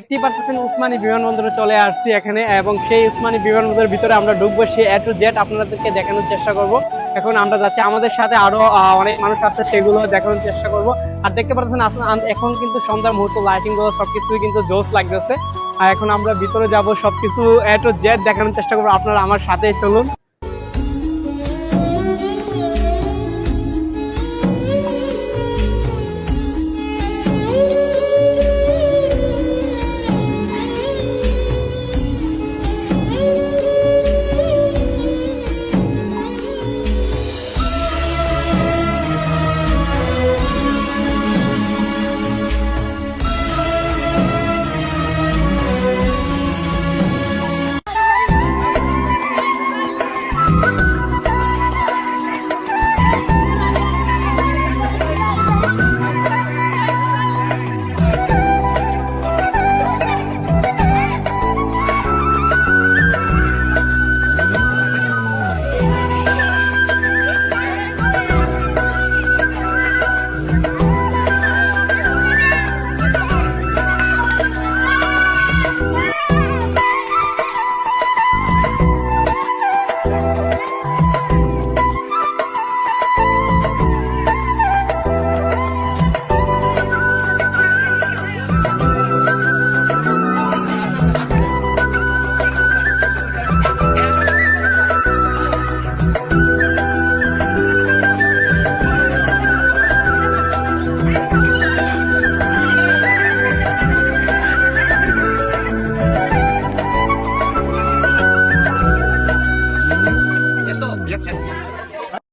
দেখতেই পাচ্ছেন উসমানী বিমানবন্দরে চলে আসছি এখানে এবং সেই উসমানী বিমানবন্দরের ভিতরে আমরা ঢুকবো সেই এ টু জেড আপনাদেরকে দেখানোর চেষ্টা করব। এখন আমরা যাচ্ছি, আমাদের সাথে আরও অনেক মানুষ আছে, সেগুলো দেখানোর চেষ্টা করব। আর দেখতে পাচ্ছেন এখন কিন্তু সন্ধ্যার মুহূর্ত লাইটিংগুলো সবকিছুই কিন্তু জোস লাগতেছে। আর এখন আমরা ভিতরে যাব, সবকিছু এ টু জেড দেখানোর চেষ্টা করব। আপনারা আমার সাথেই চলুন। Yeah.